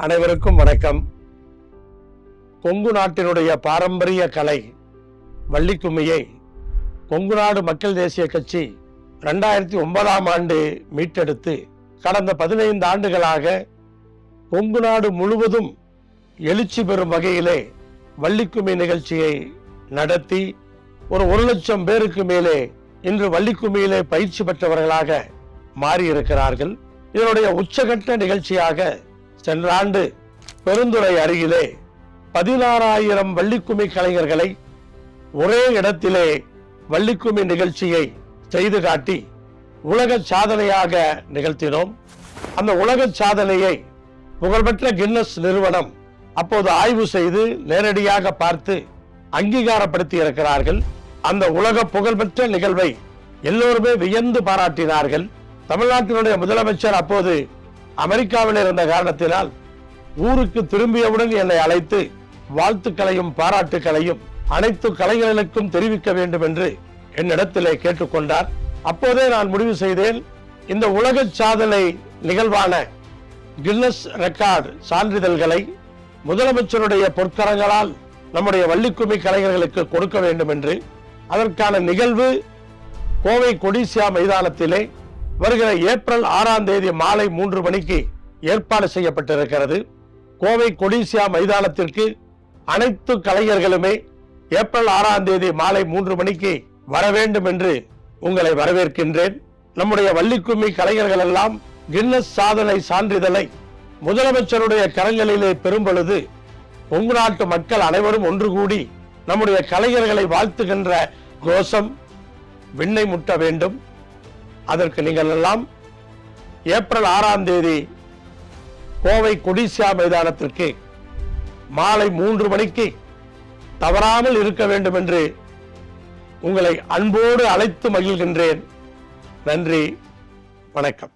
அனைவருக்கும் வணக்கம். கொங்கு நாட்டினுடைய பாரம்பரிய கலை வள்ளிக்கும்மியை கொங்கு நாடு மக்கள் தேசிய கட்சி ரெண்டாயிரத்தி ஒன்பதாம் ஆண்டு மீட்டெடுத்து கடந்த பதினைந்து ஆண்டுகளாக கொங்கு நாடு முழுவதும் எழுச்சி பெறும் வகையிலே வள்ளிக்கும்மி நிகழ்ச்சியை நடத்தி ஒரு ஒரு லட்சம் பேருக்கு மேலே இன்று வள்ளிக்கும்மியிலே பயிற்சி பெற்றவர்களாக மாறியிருக்கிறார்கள். இதனுடைய உச்சகட்ட நிகழ்ச்சியாக சென்ற ஆண்டு பெருந்துறை அருகிலே பதினாறாயிரம் வள்ளிக்குமி கலைஞர்களை ஒரே இடத்திலே வள்ளிக்குமி நிகழ்ச்சியை செய்து காட்டி உலக சாதனையாக நிகழ்த்தினோம். அந்த உலக சாதனையை புகழ்பெற்ற கின்னஸ் நிறுவனம் அப்போது ஆய்வு செய்து நேரடியாக பார்த்து அங்கீகாரப்படுத்தி இருக்கிறார்கள் அந்த உலக புகழ்பெற்ற நிகழ்வை எல்லோருமே வியந்து பாராட்டினார்கள். தமிழ்நாட்டினுடைய முதலமைச்சர் அப்போது அமெரிக்காவில் இருந்த காரணத்தினால் ஊருக்கு திரும்பியவுடன் என்னை அழைத்து வாழ்த்துக்களையும் பாராட்டுக்களையும் அனைத்து கலைஞர்களுக்கும் தெரிவிக்க வேண்டும் என்று என்னிடத்திலே கேட்டுக்கொண்டார். அப்போதே நான் முடிவு செய்தேன் இந்த உலக சாதனை நிகழ்வான கின்னஸ் ரெக்கார்ட் சான்றிதழ்களை முதலமைச்சருடைய பொற்கரங்களால் நம்முடைய வள்ளிக்கும்மி கலைஞர்களுக்கு கொடுக்க வேண்டும் என்று அதற்கான நிகழ்வு கோவை கொடிசியா மைதானத்திலே வருகிற ஏப்ரல் ஆறாம் தேதி மாலை மூன்று மணிக்கு ஏற்பாடு செய்யப்பட்டிருக்கிறது. கோவை கொடிசியா மைதானத்திற்கு அனைத்து கலைஞர்களுமே ஏப்ரல் ஆறாம் தேதி மாலை மூன்று மணிக்கு வர வேண்டும் என்று உங்களை வரவேற்கின்றேன். நம்முடைய வள்ளிக்கும்மி கலைஞர்கள் எல்லாம் கின்னஸ் சாதனை சான்றிதழை முதலமைச்சருடைய கரங்களிலே பெறும் பொழுது கொங்கு நாட்டு மக்கள் அனைவரும் ஒன்று கூடி நம்முடைய கலைஞர்களை வாழ்த்துகின்ற கோஷம் விண்ணை முட்ட வேண்டும். அதற்கு நீங்கள் எல்லாம் ஏப்ரல் ஆறாம் தேதி கோவை கொடிசியா மைதானத்திற்கு மாலை மூன்று மணிக்கு தவறாமல் இருக்க வேண்டும் என்று உங்களை அன்போடு அழைத்து மகிழ்கின்றேன். நன்றி. வணக்கம்.